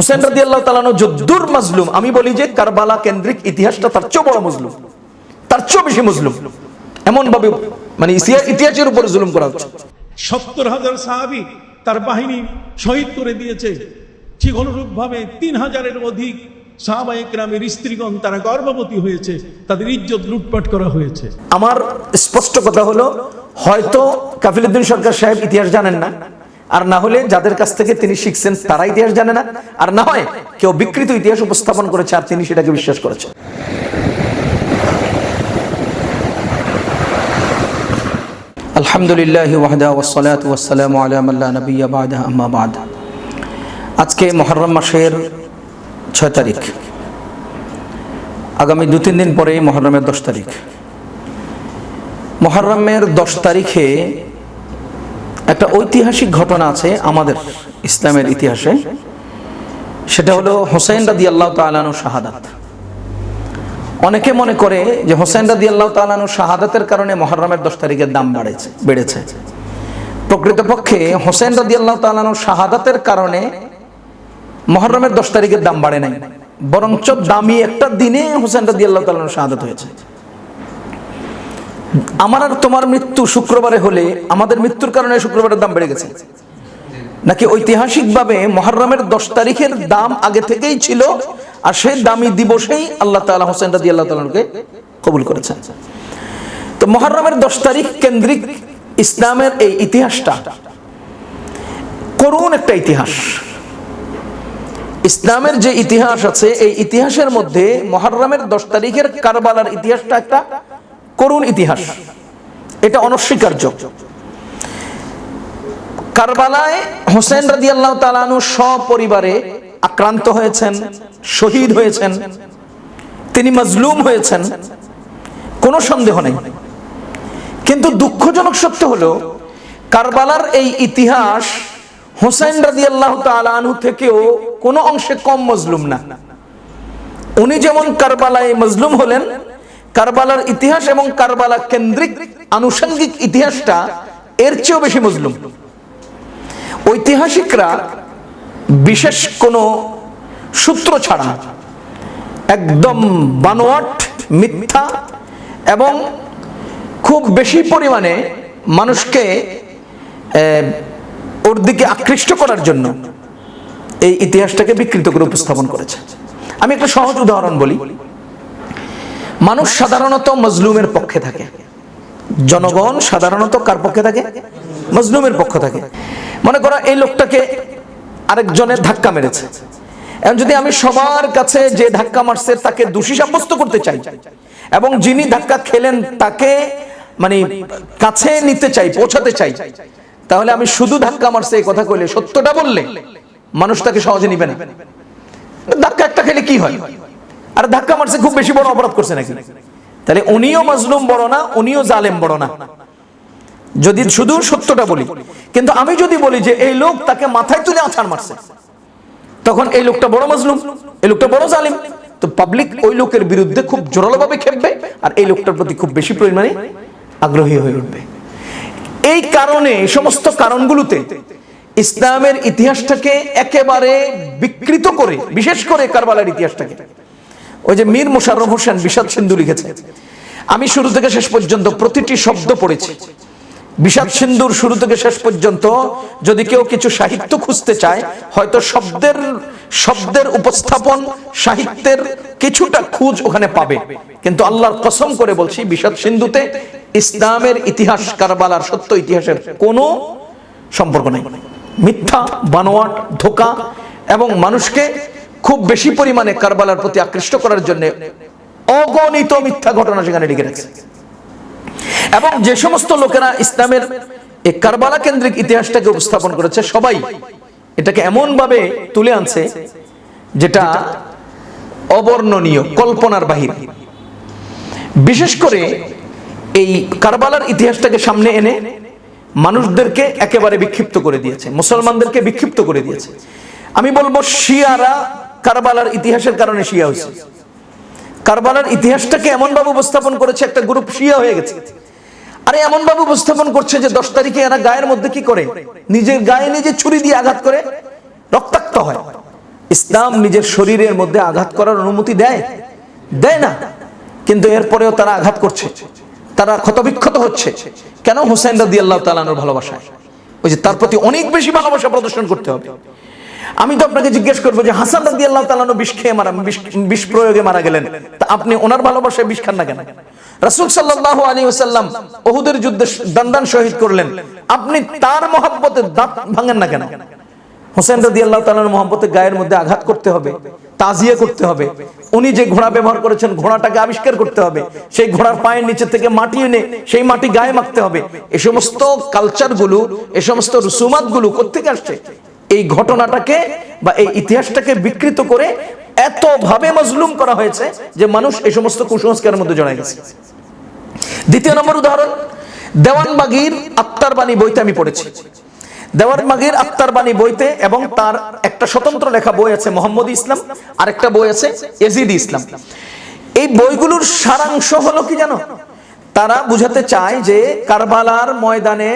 হোসেন রাদি আল্লাহ তালানো যদ্দুর মাজলুম। আমি বলি যে কারবালা কেন্দ্রিক ইতিহাসটা তার চেয়েও বড় মজলুম। তার চেয়ে বেশি মজলুম। এমন ভাবে মানে ইতিহাসের উপরে জুলুম করা হচ্ছে। সত্তর হাজার সাহাবি তার বাহিনী শহীদ করে দিয়েছে। ঠিক অনুরূপভাবে তিন হাজারের অধিক সাহাবা একরামের স্ত্রীগণ তারা গর্ভবতী হয়েছে। তাদের ইজ্জত লুটপাট করা হয়েছে। আমার স্পষ্ট কথা হলো হয়তো কাফিলুদ্দিন সরকার সাহেব ইতিহাস জানেন না। আর না হলে যাদের কাছ থেকে তিনি শিখছেন তারা ইতিহাস জানে না। আর না হয় কেউ বিকৃত ইতিহাস উপস্থাপন করেছে আর তিনি সেটাকে বিশ্বাস করেছেন আলহামদুলিল্লাহ ওয়াহদা ওয়াসসালাতু ওয়াসসালামু আজকে মুহররম মাসের ছয় তারিখ। আগামী দু তিন দিন পরে মহরমের দশ তারিখ। মহরমের দশ তারিখে একটা ঐতিহাসিক ঘটনা আছে আমাদের ইসলামের ইতিহাসে। সেটা হলো হোসেন রাদি আল্লাহ তালানু শাহাদাত। অনেকে মনে করে যে হোসেন রাদি আল্লাহ তালানু শাহাদাতের কারণে মহরমের দশ তারিখের দাম বাড়েছে, বেড়েছে। প্রকৃতপক্ষে হোসেন রাদি আল্লাহ তালানু শাহাদাতের কারণে মহরমের দশ তারিখের দাম বাড়ে নাই। বরঞ্চ দামি একটা দিনে হোসেন রাদি আল্লাহ তালানু শাহাদাত হয়েছে। আমার আর তোমার মৃত্যু শুক্রবারে হলে আমাদের মৃত্যুর কারণে শুক্রবারের দাম বেড়ে গেছে। নাকি ঐতিহাসিকভাবে মহরমের দশ তারিখের দাম আগে থেকেই ছিল আর সেই দামি দিবসেই আল্লাহ তাআলা হোসেন রাদি আল্লাহ তাআলাকে কবুল করেছেন। তো মহরমের দশ তারিখ কেন্দ্রিক ইসলামের এই ইতিহাসটা করুণ একটা ইতিহাস। ইসলামের যে ইতিহাস আছে, এই ইতিহাসের মধ্যে মহরমের দশ তারিখের কারবালার ইতিহাসটা একটা করুণ ইতিহাস। এটা অনস্বীকার্য। কারবালায় হোসেন রাজি আল্লাহ তালানু সপরিবারে আক্রান্ত হয়েছেন, শহীদ হয়েছেন, তিনি মজলুম হয়েছেন, কোনো সন্দেহ নেই। কিন্তু দুঃখজনক সত্য হলো, কারবালার এই ইতিহাস হোসেন রাজি আল্লাহ তালানু থেকেও কোনো অংশে কম মজলুম না। উনি যেমন কারবালায় মজলুম হলেন কারবালার ইতিহাস এবং কারবালা কেন্দ্রিক আনুষঙ্গিক ইতিহাসটা এর চেয়েও বেশি মজলুম। ঐতিহাসিকরা বিশেষ কোনো সূত্র ছাড়া একদম বানোয়াট, মিথ্যা এবং খুব বেশি পরিমাণে মানুষকে ওর দিকে আকৃষ্ট করার জন্য এই ইতিহাসটাকে বিকৃত করে উপস্থাপন করেছে। আমি একটা সহজ উদাহরণ বলি। মানুষ সাধারণত মজলুমের পক্ষে থাকে। জনগণ সাধারণত কার পক্ষে থাকে? মজলুমের পক্ষ থাকে। মনে করো এই লোকটাকে আরেকজনের ধাক্কা মেরেছে। এখন যদি আমি সবার কাছে যে ধাক্কা মারছে, তাকে দোষী সাব্যস্ত করতে চাই, এবং যিনি ধাক্কা খেলেন তাকে মানে কাছে নিতে চাই, পৌঁছাতে চাই, তাহলে আমি শুধু ধাক্কা মারছে এই কথা কইলে সত্যটা বললে মানুষ তাকে সহজে নিবে না। ধাক্কা একটা খেলে কি হয়? আর ধাক্কা মারছে, খুব বেশি বড় অপরাধ করছে নাকি? তাহলে উনিও মজলুম বড় না, উনিও জালেম বড় না। যদি শুধু সত্যটা বলি, কিন্তু আমি যদি বলি যে এই লোক তাকে মাথায় তুলে আছাড় মারছে, তখন এই লোকটা বড় মজলুম, এই লোকটা বড় জালিম। তো পাবলিক ওই লোকের বিরুদ্ধে খুব জোরালোভাবে খেপবে আর এই লোকটার প্রতি খুব বেশি পরিমাণে আগ্রহী হয়ে উঠবে। এই কারণে সমস্ত কারণগুলোতে ইসলামের ইতিহাসটাকে একেবারে বিকৃত করে, বিশেষ করে কারবালার ইতিহাসটাকে ওই যে মীর মোশাররফ হোসেন বিষাদ সিন্ধু লিখেছে, আমি শুরু থেকে শেষ পর্যন্ত প্রতিটি শব্দ পড়েছি। বিষাদ সিন্ধুর শুরু থেকে শেষ পর্যন্ত যদি কেউ কিছু সাহিত্য খুঁজতে চায়, হয়তো শব্দের শব্দের উপস্থাপন, সাহিত্যের কিছুটা খুঁজ ওখানে পাবে। কিন্তু আল্লাহর কসম করে বলছি, বিষাদ সিন্ধুতে ইসলামের ইতিহাস, কারবালার সত্য ইতিহাসের কোনো সম্পর্ক নেই। মিথ্যা, বানোয়াট, ধোকা এবং মানুষকে খুব বেশি পরিমাণে কারবালার প্রতি আকৃষ্ট করার জন্য অগণিত মিথ্যা ঘটনা সেখানে লিখে রেখেছে এবং যে সমস্ত লোকেরা ইসলামের এই কারবালা কেন্দ্রিক ইতিহাসটাকে উপস্থাপন করেছে, সবাই এটাকে এমন ভাবে তুলে আনছে যেটা অবর্ণনীয়, কল্পনার বাহির। বিশেষ করে এই কারবালার ইতিহাসটাকে সামনে এনে মানুষদেরকে একেবারে বিক্ষিপ্ত করে দিয়েছে, মুসলমানদেরকে বিক্ষিপ্ত করে দিয়েছে। আমি বলব শিয়ারা কারবালার ইতিহাসের কারণে শিয়া হয়েছে। কারবালার ইতিহাসটাকে এমন ভাবে উপস্থাপন করেছে, একটা গ্রুপ শিয়া হয়ে গেছে। আরে এমন ভাবে উপস্থাপন করছে যে দশ তারিখে এরা গায়ের মধ্যে কি করে? নিজের গায়ে নিজে ছুরি দিয়ে আঘাত করে, রক্তাক্ত হয়। ইসলাম নিজের শরীরের মধ্যে আঘাত করার অনুমতি দেয়? দেয় না। কিন্তু এরপরেও তারা আঘাত করছে। তারা ক্ষতবিক্ষত হচ্ছে। কেন? হোসেন রাদি আল্লাহ তালানোর ভালোবাসায়। ওই যে তার প্রতি অনেক বেশি ভালোবাসা প্রদর্শন করতে হবে। আমি তো আপনাকে জিজ্ঞেস করব যে হাসান রাদি আল্লাহ তালানো বিষ খেয়ে মারা বিষ- প্রয়োগে মারা গেলেন। তা আপনি ওনার ভালোবাসায় বিষ খান না কেন? রাসুল সাল্লাহ আলী ওসাল্লাম ওহুদের যুদ্ধে শহীদ করলেন। আপনি তার মহাব্বতের দাঁত ভাঙেন না কেন? হোসেন রাদি আল্লাহ তালার মোহাম্মতে গায়ের মধ্যে আঘাত করতে হবে, তাজিয়া করতে হবে। উনি যে ঘোড়া ব্যবহার করেছেন, ঘোড়াটাকে আবিষ্কার করতে হবে। সেই ঘোড়ার পায়ের নিচে থেকে মাটি এনে সেই মাটি গায়ে মাখতে হবে। এই সমস্ত কালচারগুলো এই সমস্ত রসুমাতগুলো কোথেকে আসছে? এই ঘটনাটাকে বা এই ইতিহাসটাকে বিকৃত করে এত ভাবে মজলুম করা হয়েছে যে মানুষ এই সমস্ত কুসংস্কারের মধ্যে জড়ায় গেছে। দ্বিতীয় নম্বর উদাহরণ দেওয়ানবাগির আত্মার বাণী বইতে আমি পড়েছি। দেওয়ানবাগির আত্মার বাণী বইতে এবং তার একটা স্বতন্ত্র লেখা বই আছে মোহাম্মদ ইসলাম আর একটা বই আছে এজিদ ইসলাম। এই বইগুলোর সারাংশ হলো কি জানো? তারা বুঝাতে চায় যে কারবালার ময়দানে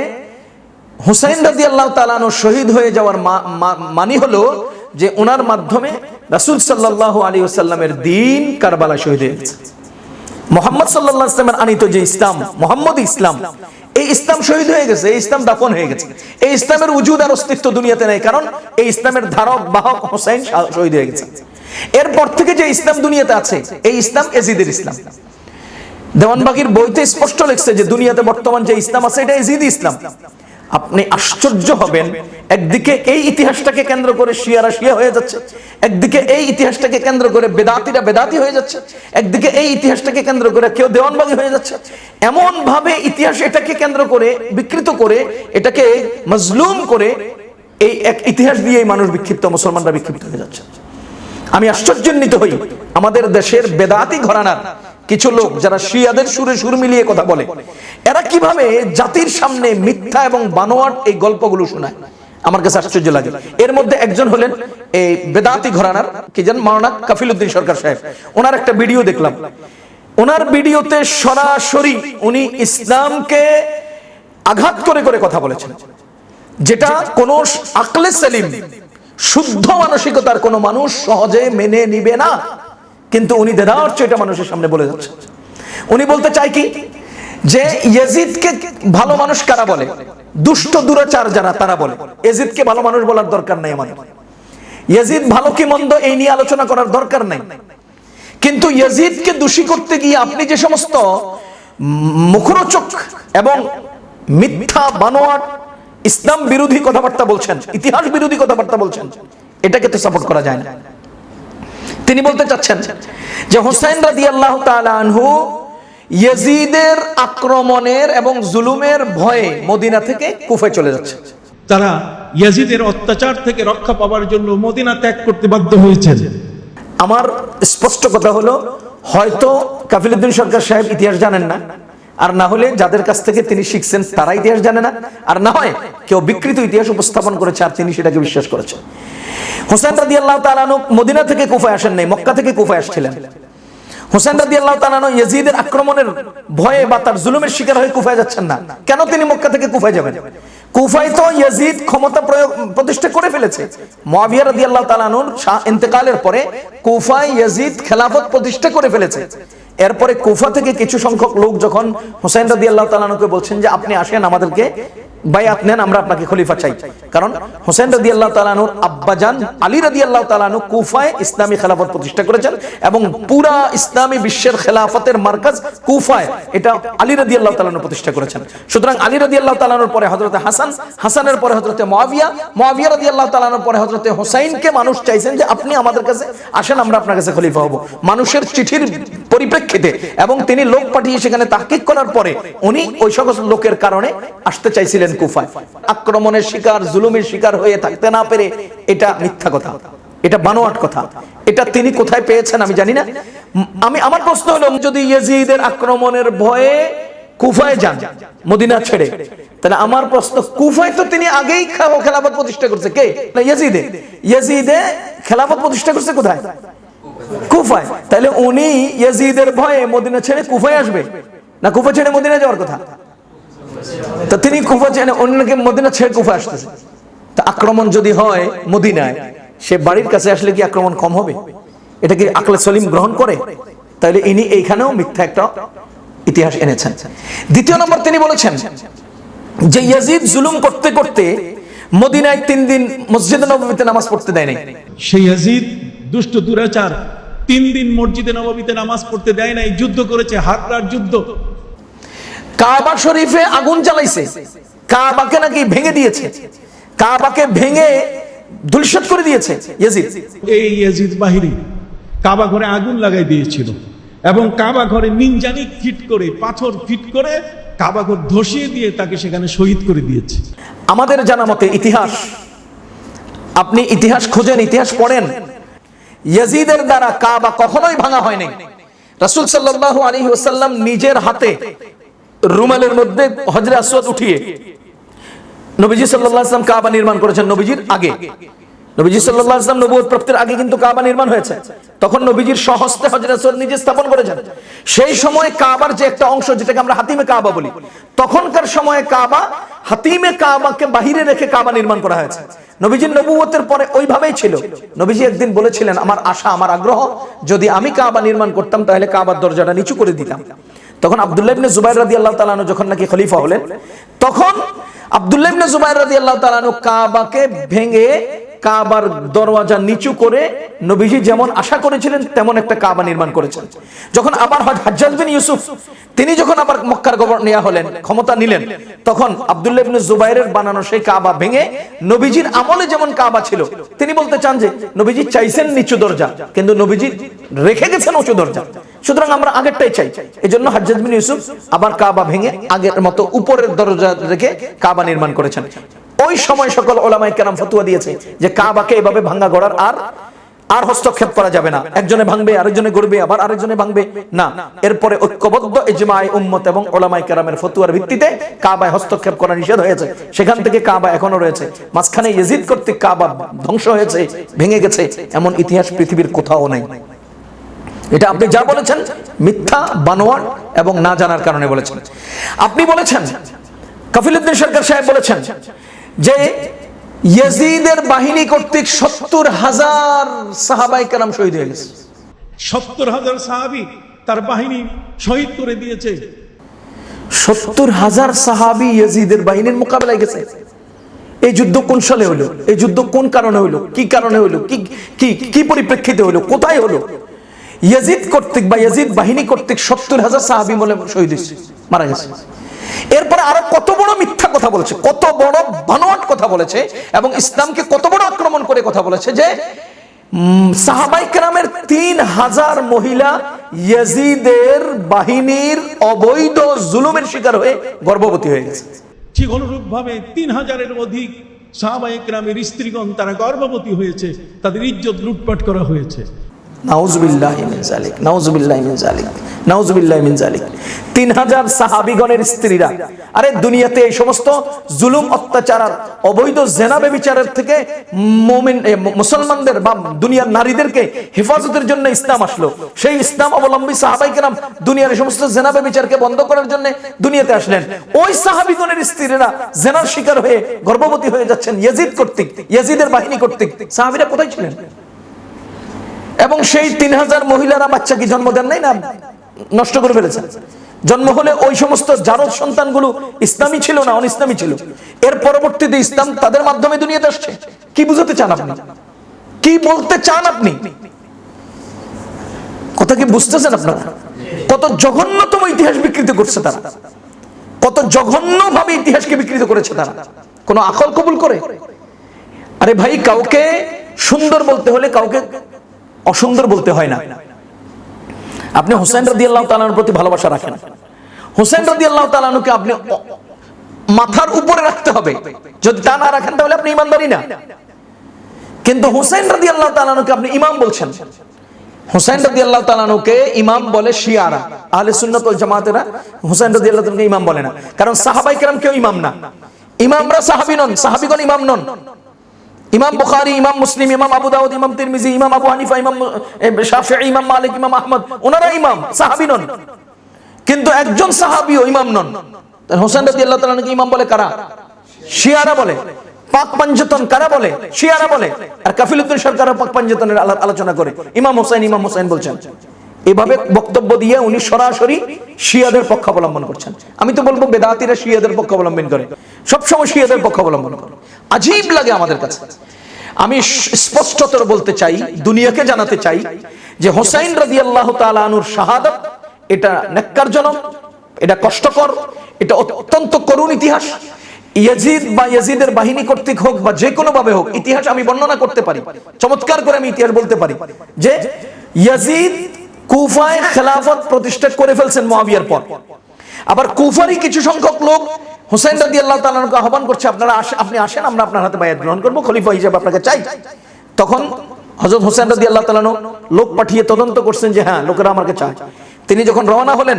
হুসাইন রাজি আল্লাহ তালানো শহীদ হয়ে যাওয়ার মানি হলো যে ওনার মাধ্যমে রাসুল সাল্লাহ আলী ওসাল্লামের দিন কারবালা শহীদ হয়ে গেছে। মোহাম্মদ সাল্লাহ ইসলামের আনিত যে ইসলাম, মোহাম্মদ ইসলাম, এই ইসলাম শহীদ হয়ে গেছে, এই ইসলাম দাফন হয়ে গেছে। এই ইসলামের উজুদ আর অস্তিত্ব দুনিয়াতে নেই, কারণ এই ইসলামের ধারক, বাহক হোসাইন শহীদ হয়ে গেছে। এরপর থেকে যে ইসলাম দুনিয়াতে আছে, এই ইসলাম এজিদের ইসলাম। দেওয়ানবাগির বইতে স্পষ্ট লিখছে যে দুনিয়াতে বর্তমান যে ইসলাম আছে, এটা এজিদ ইসলাম। আপনি আশ্চর্য হবেন। একদিকে এই ইতিহাসটাকে কেন্দ্র করে শিয়ারা শিয়া হয়ে যাচ্ছে, একদিকে এই ইতিহাসটাকে কেন্দ্র করে বেদাতিরা বেদাতি হয়ে যাচ্ছে, একদিকে এই ইতিহাসটাকে কেন্দ্র করে কেউ দেওয়ানবাগি হয়ে যাচ্ছে। এমন ভাবে ইতিহাস এটাকে কেন্দ্র করে, বিকৃত করে, এটাকে মজলুম করে এই এক ইতিহাস দিয়েই মানুষ বিক্ষিপ্ত, মুসলমানরা বিক্ষিপ্ত হয়ে যাচ্ছে। আমি আশ্চর্যান্বিত হই। আমাদের দেশের বেদাতি ঘরানার কিছু লোক যারা শিয়াদের সুরে সুর মিলিয়ে কথা বলে, এরা কীভাবে জাতির সামনে মিথ্যা এবং বানোয়াট এই গল্পগুলো শোনায়? আমার কাছে আশ্চর্য লাগে। এর মধ্যে একজন হলেন এই বেদাতি ঘরানার, কি জান মাওলানা কাফিলউদ্দিন সরকার সাহেব। ওনার একটা ভিডিও দেখলাম। ওনার ভিডিওতে সরাসরি উনি ইসলামকে আঘাত করে করে কথা বলেছেন, যেটা কোন আকলে সেলিম, শুদ্ধ মানসিকতার কোন মানুষ সহজে মেনে নিবে না। কিন্তু উনি দেদার্চ এটা মানুষের সামনে বলে যাচ্ছে। উনি বলতে চাই কি? যে ইয়েজিদকে ভালো মানুষ কারা বলে? দুষ্ট দুরাচার যারা, তারা বলে। এজিদকে ভালো মানুষ বলার দরকার নাই আমাদের। ইয়েজিদ ভালো কি মন্দ এই নিয়ে আলোচনা করার দরকার নাই। কিন্তু ইয়াজিদকে দোষী করতে গিয়ে আপনি যে সমস্ত মুখরোচক এবং মিথ্যা বানোয়াট ইসলাম বিরোধী কথাবার্তা বলছেন, ইতিহাস বিরোধী কথাবার্তা বলছেন, এটাকে তো সাপোর্ট করা যায় না। তিনি বলতে চাচ্ছেন যে হোসেন রাজি আল্লাহ আনহু ইয়াজিদের আক্রমণের এবং জুলুমের ভয়ে মদিনা থেকে কুফে চলে যাচ্ছে। তারা ইয়াজিদের অত্যাচার থেকে রক্ষা পাওয়ার জন্য মদিনা ত্যাগ করতে বাধ্য হয়েছেন। আমার স্পষ্ট কথা হলো হয়তো কাফিলুদ্দিন সরকার সাহেব ইতিহাস জানেন না আর না হলে যাদের কাছ থেকে তিনি শিখছেন তারা ইতিহাস জানে না। আর না হয় কেউ বিকৃত ইতিহাস উপস্থাপন করেছে আর তিনি সেটাকে বিশ্বাস করেছেন। হোসেন রাদি আল্লাহ তালানু মদিনা থেকে কুফায় আসেন নাই, মক্কা থেকে কুফায় আসছিলেন। রাদি আল্লাহ ইয়াজিদের আক্রমণের ভয়ে বা তার জুলুমের শিকার হয়ে কুফায় যাচ্ছেন না। কেন তিনি মক্কা থেকে কুফায় যাবেন? তো ইয়াজিদ ক্ষমতা প্রয়োগ, প্রতিষ্ঠা করে ফেলেছে। মুয়াবিয়া রাদিয়াল্লাহু তাআলার শাহ ইন্তেকালের পরে কুফায় ইয়াজিদ খেলাফত প্রতিষ্ঠা করে ফেলেছে। এরপরে কুফা থেকে কিছু সংখ্যক লোক যখন হোসেন আল্লাহ তালানুকে বলছেন যে, আপনি আসেন আমাদেরকে বায়াত নেন, আমরা আপনাকে খলিফা চাই। কারণ হোসেন রাদিয়াল্লাহু তাআলার আব্বাজান, আলী রাদিয়াল্লাহু তাআলাহু কুফায় ইসলামী খেলাফত প্রতিষ্ঠা করেছেন এবং পুরা ইসলামী বিশ্বের খেলাফতের মার্কাজ কুফায়, এটা আলী রাদিয়াল্লাহু তাআলাহু প্রতিষ্ঠা করেছেন। সুতরাং আলী রাদিয়াল্লাহু তাআলার পরে হযরতে হাসান, হাসানের পরে হযরতে মুয়াবিয়া মুয়াবিয়া রাদিয়াল্লাহু তাআলার পরে হযরতে হোসাইনকে মানুষ চাইছেন যে আপনি আমাদের কাছে আসেন, আমরা আপনার কাছে খলিফা হব। মানুষের চিঠির পরিপ্রেক্ষিতে এবং তিনি লোক পাঠিয়ে সেখানে তাহকিক করার পরে উনি ওই সকল লোকের কারণে আসতে চাইছিলেন। কুফায়। আক্রমণের শিকার, জুলুমের শিকার হয়ে থাকতে না পেরে এটা মিথ্যা কথা। এটা বানোয়াট কথা। এটা তিনি কোথায় পেয়েছেন আমি জানি না। আমি, আমার প্রশ্ন হলো, যদি ইয়েজিদের আক্রমণের ভয়ে কুফায় যান, মদিনা ছেড়ে, তাহলে আমার প্রশ্ন, কুফায় তো তিনি আগেই খেলাফত প্রতিষ্ঠা করছে। কে? ইয়াজিদে। ইয়াজিদে খেলাফত প্রতিষ্ঠা করছে কোথায়? কুফায়। তাহলে উনি ইয়াজিদের ভয়ে মদিনা ছেড়ে কুফায় আসবে? না, কুফা ছেড়ে মদিনা যাওয়ার কথা? তা তিনি কুফা ছেড়ে অন্যকে মদিনা ছেড়ে কুফা আসতেছে। তা আক্রমণ যদি হয় মদিনায়, সে বাড়ির কাছে আসলে কি আক্রমণ কম হবে? এটা কি আকলে সলিম গ্রহণ করে? তাহলে ইনি এইখানেও মিথ্যা একটা ইতিহাস এনেছেন। দ্বিতীয় নম্বর তিনি বলেছেন, যে ইয়াজিদ জুলুম করতে করতে মদিনায় তিন দিন মসজিদে নবমীতে নামাজ পড়তে দেয় নাই। সেই ইয়াজিদ দুষ্ট দুরাচার, তিন দিন মসজিদে নবমীতে নামাজ পড়তে দেয় নাই, যুদ্ধ করেছে হাতরার যুদ্ধ। কাবা শরীফে আগুন জ্বালাইছে। কাবাকে নাকি ভেঙে দিয়েছে। কাবাকে ভেঙে ধুলসত করে দিয়েছে ইয়াজিদ। এই ইয়াজিদ বাহিনী কাবা ঘরে আগুন লাগাই দিয়েছিল এবং কাবা ঘরে মিনজানি ফিট করে পাথর ফিট করে কাবা ঘর ধসিয়ে দিয়ে তাকে সেখানে শহীদ করে দিয়েছে। আমাদের জানা মতে ইতিহাস আপনি ইতিহাস খোঁজেন ইতিহাস পড়েন। ইয়াজিদের দ্বারা কাবা কখনোই ভাঙা হয়নি। রাসূল সাল্লাল্লাহু আলাইহি ওয়াসাল্লাম নিজের হাতে রুমালের মধ্যে হজরে আসওয়াদ উঠিয়ে নবীজি ওয়াসাল্লাম কাবা নির্মাণ করেছেন নবীজির আগে। নবীজি নবুয়ত প্রাপ্তির আগে কিন্তু কাবা নির্মাণ হয়েছে। তখন নবীজির সহস্তে হজরে আসওয়াদ নিজে স্থাপন করেছেন। সেই কাবার যে একটা অংশ যেটাকে আমরা হাতিমে কাবা বলি, তখনকার সময়ে কাবা হাতিমে কাবাকে বাহিরে রেখে কাবা নির্মাণ করা হয়েছে। নবীজির নবুয়তের পরে ওইভাবেই ছিল। নবীজি একদিন বলেছিলেন, আমার আশা, আমার আগ্রহ, যদি আমি কাবা নির্মাণ করতাম, তাহলে কাবার দরজাটা নিচু করে দিতাম। তখন আবদুল্লাহ ইবনে জুবাইর রাদিয়াল্লাহু তাআলা যখন নাকি খলিফা হলেন, তখন আবদুল্লাহ ইবনে জুবাইর রাদিয়াল্লাহু তাআলা কাবাকে ভেঙে কাবার দরওয়াজা নিচু করে নবীজি যেমন আশা করেছিলেন, তেমন একটা কাবা নির্মাণ করেছেন। যখন আবার হজ- হাজ্জাজ বিন ইউসুফ, তিনি যখন আবার মক্কার গভর্নর নেওয়া হলেন, ক্ষমতা নিলেন, তখন আব্দুল্লাহ ইবনে জুবাইরের বানানো সেই কাবা ভেঙে নবীজির আমলে যেমন কাবা ছিল, তিনি বলতে চান যে, নবীজি চাইছেন নিচু দরজা, কিন্তু নবীজি রেখে গেছেন উঁচু দরজা। সুতরাং আমরা আগেরটাই চাই। এই জন্য হাজ্জাজ বিন ইউসুফ আবার কাবা ভেঙে আগের মতো উপরের দরজা রেখে কাবা নির্মাণ করেছেন। ওই সময় সকল ওলামাই কেরাম ফতুয়া দিয়েছে যে কাবাকে এভাবে ভাঙ্গা গড়ার আর আর হস্তক্ষেপ করা যাবে না। একজনে ভাঙবে, আরেকজনে গড়বে, আবার আরেকজনে ভাঙবে। না, এরপরে ঐক্যবদ্ধ ইজমাই উম্মত এবং ওলামাই কেরামের ফতুয়ার ভিত্তিতে কাবায় হস্তক্ষেপ করা নিষেধ হয়েছে। সেখান থেকে কাবা এখনও রয়েছে। মাঝখানে ইয়েজিদ কর্তৃক কাবা ধ্বংস হয়েছে, ভেঙে গেছে। এমন ইতিহাস পৃথিবীর কোথাও নাই। এটা আপনি যা বলেছেন, মিথ্যা বানোয়ার এবং না জানার কারণে বলেছেন। আপনি বলেছেন কফিলুদ্দিন সরকার সাহেব বলেছেন যে ইয়াজিদের বাহিনী কর্তৃক সত্তর হাজার সাহাবাই কালাম শহীদ হয়ে গেছে। সত্তর হাজার সাহাবি তার বাহিনী শহীদ করে দিয়েছে। সত্তর হাজার সাহাবি ইয়াজিদের বাহিনীর মোকাবেলায় গেছে। এই যুদ্ধ কোন সালে হলো? এই যুদ্ধ কোন কারণে হলো? কি কারণে হলো? কি কি কি পরিপ্রেক্ষিতে হলো? কোথায় হলো? ইয়াজিদ কর্তৃক বা ইয়াজিদ বাহিনী কর্তৃক সত্তর হাজার সাহাবি বলে শহীদ হয়েছে মারা গেছে। এরপরে আরও কত বড় মিথ্যা কথা বলেছে, কত বড় বানোয়াট কথা বলেছে এবং ইসলামকে কত বড় আক্রমণ করে কথা বলেছে যে সাহাবাই কেরামের তিন হাজার মহিলা ইয়াজিদের বাহিনীর অবৈধ জুলুমের শিকার হয়ে গর্ভবতী হয়ে গেছে। ঠিক অনুরূপ ভাবে তিন হাজারের অধিক সাহাবায়ে গ্রামের স্ত্রীগণ তারা গর্ভবতী হয়েছে, তাদের ইজ্জত লুটপাট করা হয়েছে। হেফাজতের জন্য ইসলাম আসলো। সেই ইসলাম অবলম্বী সাহাবাই কেরাম দুনিয়ার এই সমস্ত জেনাবে বিচারকে বন্ধ করার জন্য দুনিয়াতে আসলেন। ওই সাহাবিগণের স্ত্রীরা জেনার শিকার হয়ে গর্ভবতী হয়ে যাচ্ছেন, ইয়াজিদ কর্তৃক, ইয়াজিদের বাহিনী কর্তৃক। সাহাবিরা কোথায় ছিলেন? এবং সেই তিন হাজার মহিলারা বাচ্চা কি জন্ম দেন নাই না? নষ্ট করে ফেলেছে। জন্ম হলে ওই সমস্ত জারদ সন্তানগুলো ইসলামী ছিল না অন ইসলামী ছিল। এর পরবর্তীতে ইসলাম তাদের মাধ্যমে দুনিয়াতে আসছে। কি বুঝাতে চান আপনি? কি বলতে চান আপনি? কথা কি বুঝতেছেন আপনারা? কত জঘন্যতম ইতিহাস বিকৃত করছে তারা। কত জঘন্য ভাবে ইতিহাসকে বিকৃত করেছে তারা। কোনো আকল কবুল করে? আরে ভাই, কাউকে সুন্দর বলতে হলে কাউকে অসুন্দর বলতে হয় না। আপনি হোসেন রদি আল্লাহ তালানোর প্রতি ভালোবাসা রাখেন। হোসেন রদি আল্লাহ তালানুকে আপনি মাথার উপরে রাখতে হবে। যদি তা না রাখেন তাহলে আপনি ইমানদারি না। কিন্তু হোসেন রদি আল্লাহ তালানুকে আপনি ইমাম বলছেন। হোসেন রদি আল্লাহ তালানুকে ইমাম বলে শিয়ারা। আহলে সুন্নত জামাতেরা হোসেন রদি আল্লাহ তালানুকে ইমাম বলে না। কারণ সাহাবাই কেরাম কেউ ইমাম না। ইমামরা সাহাবি নন, সাহাবিগণ ইমাম নন। ইমাম বুখারী, ইমাম মুসলিম, ইমাম আবু দাউদ, ইমাম তিরমিজি, ইমাম আবু হানিফা, ইমাম শাফিঈ, ইমাম মালিক, ইমাম আহমদ, ওনারা ইমাম, সাহাবী নন। কিন্তু একজন সাহাবীও ইমাম নন। হোসেন রাদিয়াল্লাহু তাআলা ইমাম বলে কারা? শিয়ারা বলে। পাক পাঞ্জতন কারা বলে? শিয়ারা বলে। আর কাফিলুদ্দিন সরকার পাক পাঞ্জতনের আলোচনা করে। ইমাম হোসেন ইমাম হোসেন বলছেন। এভাবে বক্তব্য দিয়ে উনি সরাসরি শিয়াদের পক্ষ অবলম্বন করছেন। আমি তো বলব বেদাতিরা শিয়াদের পক্ষ অবলম্বন করে। সবসময় শিয়াদের পক্ষ অবলম্বন করে। আজীব লাগে আমাদের কাছে। আমি স্পষ্টতর বলতে চাই, দুনিয়াকে জানাতে চাই যে হোসাইন রাজি আল্লাহ তালুর শাহাদত, এটা নেককারজনক, এটা কষ্টকর, এটা অত্যন্ত করুণ ইতিহাস। ইয়াজিদ বা ইয়াজিদের বাহিনী কর্তৃক হোক বা যে কোনো ভাবে হোক, ইতিহাস আমি বর্ণনা করতে পারি। চমৎকার করে আমি ইতিহাস বলতে পারি যে ইয়াজিদ কুফায় খেলাফত প্রতিষ্ঠা করে ফেলছেন মুয়াবিয়ার পর। আবার কুফারই কিছু সংখ্যক লোক হোসেন রাদি আল্লাহ তাআলাকে আহ্বান করছে, আপনারা আপনি আসেন, আমরা আপনার হাতে বায়াত গ্রহণ করব, খলিফা হিসেবে আপনাকে চাই। তখন হযরত হোসেন রাদি আল্লাহ তাআলা লোক পাঠিয়ে তদন্ত করছেন যে হ্যাঁ লোকেরা আমাকে চায়। তিনি যখন রওনা হলেন,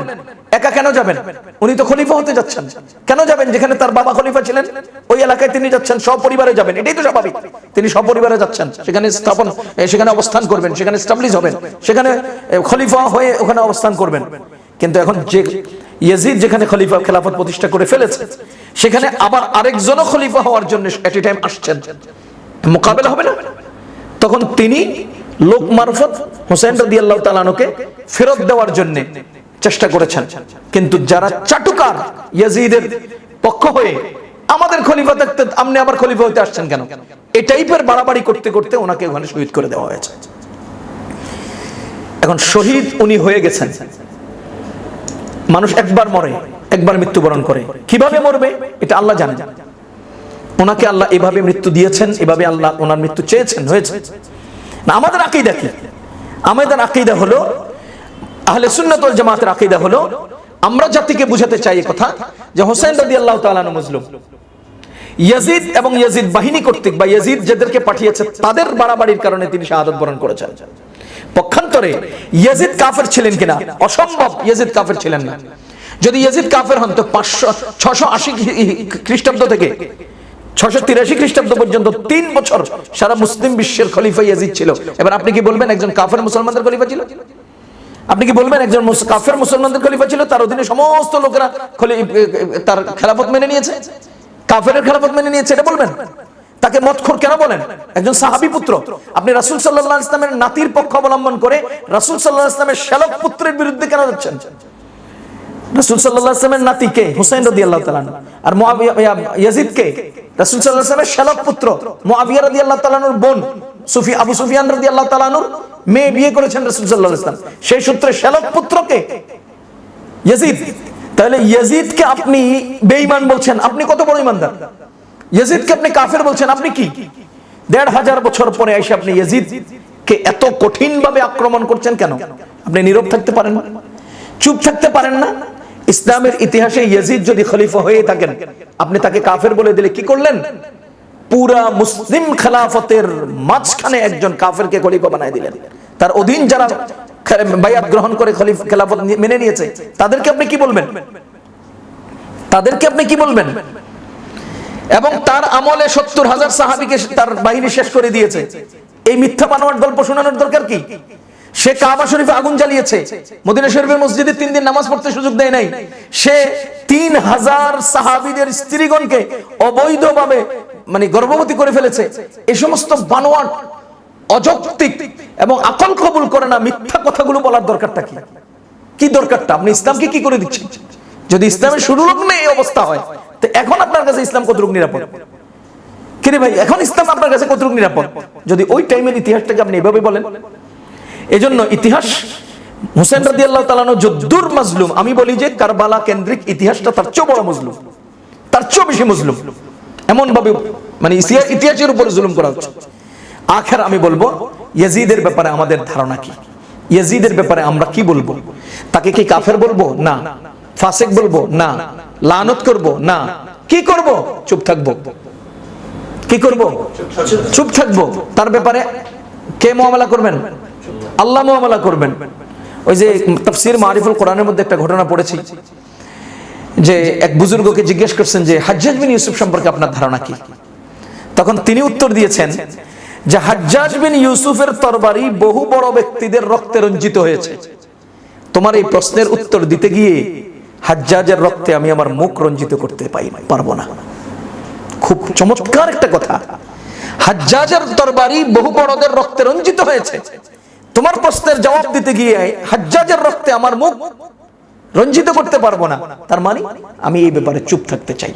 একা কেন যাবেন? উনি তো খলিফা হতে যাচ্ছেন। কেন যাবেন? যেখানে তার বাবা খলিফা ছিলেন, ওই এলাকায় তিনি যাচ্ছেন, সপরিবারে যাবেন। এটাই তো স্বাভাবিক। তিনি সপরিবারে যাচ্ছেন। সেখানে স্থাপন সেখানে অবস্থান করবেন, সেখানে স্টাবলিশ হবেন। সেখানে খলিফা হয়ে ওখানে অবস্থান করবেন। কিন্তু এখন যে ইয়াজিদ যেখানে খলিফা খেলাফত প্রতিষ্ঠা করে ফেলেছে, সেখানে আবার আরেকজনও খলিফা হওয়ার জন্য এট টাইম আসছেন। মোকাবেলা হবে না? তখন তিনি লোক মারফত হোসেন রদি আল্লাহ তালানুকে ফেরত দেওয়ার জন্য চেষ্টা করেছেন। কিন্তু যারা চাটুকার ইয়াজিদের পক্ষ হয়ে আমাদের খলিফা থাকতে আপনি আবার খলিফা হতে আসছেন কেন? এই টাইপের বাড়াবাড়ি করতে করতে ওনাকে ওখানে শহীদ করে দেওয়া হয়েছে। এখন শহীদ উনি হয়ে গেছেন। মানুষ একবার মরে, একবার মৃত্যুবরণ করে। কীভাবে মরবে? এটা আল্লাহ জানে ওনাকে আল্লাহ এভাবে মৃত্যু দিয়েছেন, এভাবে আল্লাহ ওনার মৃত্যু চেয়েছেন, হয়েছে। না, আমাদের আকিদা কি? আমাদের আকিদা হলো, আহলে সুন্নাত ওয়াল জামাতের আকিদা হলো, আমরা জাতিকে বুঝাতে চাই কথা যে হোসেন রাদিয়াল্লাহু তাআলা মুসলিম ইয়াজিদ এবং ইয়াজিদ বাহিনী কর্তৃক বা ইয়াজিদ যাদেরকে পাঠিয়েছে, তাদের বাড়াবাড়ির কারণে তিনি শাহাদত বরণ করেছেন। পক্ষান্তরে ইয়াজিদ কাফের ছিলেন কিনা? অসম্ভব, ইয়াজিদ কাফের ছিলেন না। যদি ইয়াজিদ কাফের হন, তো পাঁচশো, ছশো আশি খ্রিস্টাব্দ থেকে, ছশো তিরাশি খ্রিস্টাব্দ পর্যন্ত তিন বছর সারা মুসলিম বিশ্বের খলিফা ইয়াজিদ ছিল। এবার আপনি কি বলবেন একজন কাফের মুসলমানদের খলিফা ছিল? আপনি কি বলবেন একজন কাফের মুসলমানদের খলিফা ছিল? তার অধীনে সমস্ত লোকেরা তার খেলাফত মেনে নিয়েছে? কাফের খেলাফত মেনে নিয়েছে, এটা বলবেন? তাকে মতখোর কেন বলেন? একজন সাহাবী পুত্র। আপনি রাসূল আলাইহি ইসলামের নাতির পক্ষ অবলম্বন করে রাসূল আলাইহি ইসলামের শ্যালক পুত্রের বিরুদ্ধে কেন যাচ্ছেন? রাসূল আলাইহি ইসলামের নাতি কে? হুসাইন রাদিয়াল্লাহু তাআলা আনহু। আর ইয়াজিদ কে? রাসূল আলাইহি ইসলামের শ্যালক পুত্র মুআবিয়া রাদিয়াল্লাহু তাআলা আনহুর বোন সুফি, আবু সুফিয়ান রাদিয়াল্লাহু তাআলা আনহুর মেয়ে বিয়ে করেছেন রাসূল আলাইহি ইসলাম সেই সূত্রে শ্যালক পুত্রকে ইয়াজিদ। তাহলে ইয়াজিদকে আপনি বেঈমান বলছেন। আপনি কত বড় ইমানদার? ইয়াজিদকে আপনি কাফের বলছেন, আপনি কি? দেড় হাজার বছর পরে এসে আপনি ইয়াজিদ কে এত কঠিন ভাবে আক্রমণ করছেন কেন? আপনি নীরব থাকতে পারেন চুপ থাকতে পারেন না। ইসলামের ইতিহাসে ইয়াজিদ যদি খলিফা হয়ে থাকেন, আপনি তাকে কাফের বলে দিলে কি করলেন? পুরা মুসলিম খেলাফতের মাঝখানে একজন কাফেরকে খলিফা বানায় দিলেন। তার অধীন যারা বায়াত গ্রহণ করে খলিফ খেলাফত মেনে নিয়েছে, তাদেরকে আপনি কি বলবেন? তাদেরকে আপনি কি বলবেন? এবং তার আমলে সত্তর হাজার সাহাবিকে তার বাহিনী শেষ করে দিয়েছে। এই মিথ্যা বানোয়ার গল্প শোনানোর দরকার কি? সে কাবা শরীফে আগুন জ্বালিয়েছে। মদিনা শরীফের মসজিদে তিন দিন নামাজ পড়তে সুযোগ দেয় নাই। সে তিন হাজার সাহাবিদের স্ত্রীগণকে অবৈধভাবে মানে গর্ভবতী করে ফেলেছে। এই সমস্ত বানোয়ার অযৌক্তিক এবং আকল কবুল করে না, মিথ্যা কথাগুলো বলার দরকারটা কি? কি দরকারটা? আপনি ইসলামকে কি করে দিচ্ছেন? যদি ইসলামের শুরু লগ্নে এই অবস্থা হয় তো এখন আপনার কাছে ইসলাম কতটুকু নিরাপদ? কিরে ভাই, এখন ইসলাম আপনার কাছে কতটুকু নিরাপদ? যদি ওই টাইমের ইতিহাসটাকে আপনি এভাবে বলেন। এজন্য ইতিহাস, হুসেন রাদি আল্লাহ তালানো যদ্দুর মাজলুম। আমি বলি যে কারবালা কেন্দ্রিক ইতিহাসটা তার চেয়েও বড় মজলুম। তার চেয়েও বেশি মজলুম। এমন ভাবে মানে ইতিহাস- ইতিহাসের উপরে জুলুম করা হচ্ছে। আখের আমি বলব, ইয়াজিদের ব্যাপারে আমাদের ধারণা কি? ইয়াজিদের ব্যাপারে আমরা কি বলব? তাকে কি কাফের বলব? না। ফাসেক বলব? না। লানত করব? না। কি করব? চুপ থাকব। কি করব? চুপ থাকব। তার ব্যাপারে কে মুআমালা করবেন? আল্লাহ মুআমালা করবেন। ওই যে তাফসীর মারিফুল কোরআনের মধ্যে একটা ঘটনা পড়েছি যে এক বুজুর্গকে জিজ্ঞেস করছেন যে, হাজ্জাজ বিন ইউসুফ সম্পর্কে আপনার ধারণা কি? তখন তিনি উত্তর দিয়েছেন যে, হাজ্জাজ বিন ইউসুফের তরবারি বহু বড় ব্যক্তিদের রক্তে রঞ্জিত হয়েছে। তোমার এই প্রশ্নের উত্তর দিতে গিয়ে হাজ্জাজের রক্তে আমি আমার মুখ রঞ্জিত করতে পাই পারব না। খুব চমৎকার একটা কথা। হাজ্জাজের তরবারি বহু বড়দের রক্তে রঞ্জিত হয়েছে। তোমার প্রশ্নের জবাব দিতে গিয়ে হাজ্জাজের রক্তে আমার মুখ রঞ্জিত করতে পারব না। তার মানে আমি এই ব্যাপারে চুপ থাকতে চাই।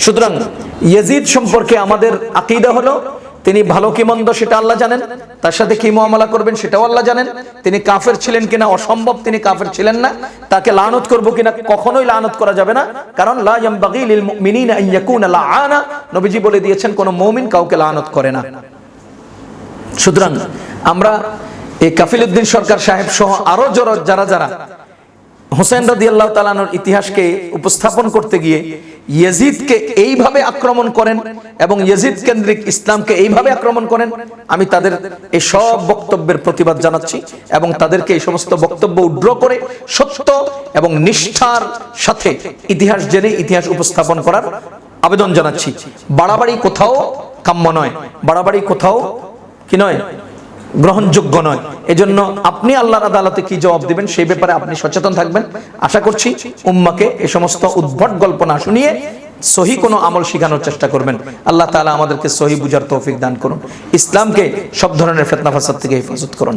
সুতরাং ইয়াজিদ সম্পর্কে আমাদের আকিদা হলো তিনি ভালো কি মন্দ সেটা আল্লাহ জানেন। তার সাথে কি মুআমালা করবেন সেটাও আল্লাহ জানেন। তিনি কাফের ছিলেন কিনা অসম্ভব, তিনি কাফের ছিলেন না। তাকে লানত করব কিনা কখনোই লানত করা যাবে না। কারণ লা ইয়ামবাগি লিল মুমিনিনা আন ইয়াকুনা নবীজি বলে দিয়েছেন, কোন মুমিন কাউকে লানত করে না। সুতরাং আমরা এই কাফিলউদ্দিন সরকার সাহেব সহ আরও যারা যারা হোসেন রাদি আল্লাহ তালানোর ইতিহাসকে উপস্থাপন করতে গিয়ে ইয়েজিদকে এইভাবে আক্রমণ করেন এবং ইয়েজিদ কেন্দ্রিক ইসলামকে এইভাবে আক্রমণ করেন, আমি তাদের এই সব বক্তব্যের প্রতিবাদ জানাচ্ছি এবং তাদেরকে এই সমস্ত বক্তব্য উড্র করে সত্য এবং নিষ্ঠার সাথে ইতিহাস জেনে ইতিহাস উপস্থাপন করার আবেদন জানাচ্ছি। বাড়াবাড়ি কোথাও কাম্য নয়। বাড়াবাড়ি কোথাও কি নয়? গ্রহণযোগ্য নয়। এজন্য আপনি আল্লাহর আদালতে কি জবাব দিবেন সেই ব্যাপারে আপনি সচেতন থাকবেন। আশা করছি উম্মাকে এ সমস্ত উদ্ভট গল্প না শুনিয়ে সহি কোনো আমল শিখানোর চেষ্টা করবেন। আল্লাহ তাআলা আমাদেরকে সহি বুঝার তৌফিক দান করুন। ইসলামকে সব ধরনের ফেতনা ফাসাদ থেকে হেফাজত করুন।